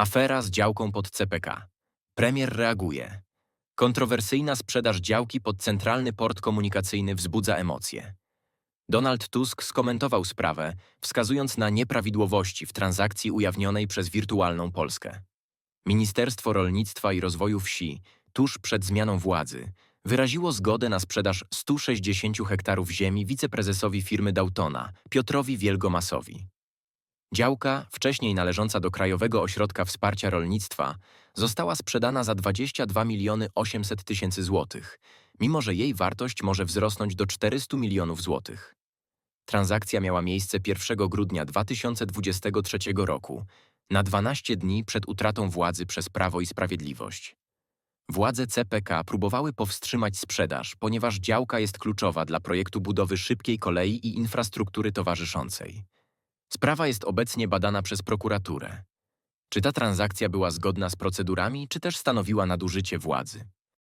Afera z działką pod CPK. Premier reaguje. Kontrowersyjna sprzedaż działki pod Centralny Port Komunikacyjny wzbudza emocje. Donald Tusk skomentował sprawę, wskazując na nieprawidłowości w transakcji ujawnionej przez Wirtualną Polskę. Ministerstwo Rolnictwa i Rozwoju Wsi, tuż przed zmianą władzy, wyraziło zgodę na sprzedaż 160 hektarów ziemi wiceprezesowi firmy Dautona, Piotrowi Wielgomasowi. Działka, wcześniej należąca do Krajowego Ośrodka Wsparcia Rolnictwa, została sprzedana za 22 miliony 800 tysięcy złotych, mimo że jej wartość może wzrosnąć do 400 milionów złotych. Transakcja miała miejsce 1 grudnia 2023 roku, na 12 dni przed utratą władzy przez Prawo i Sprawiedliwość. Władze CPK próbowały powstrzymać sprzedaż, ponieważ działka jest kluczowa dla projektu budowy szybkiej kolei i infrastruktury towarzyszącej. Sprawa jest obecnie badana przez prokuraturę. Czy ta transakcja była zgodna z procedurami, czy też stanowiła nadużycie władzy?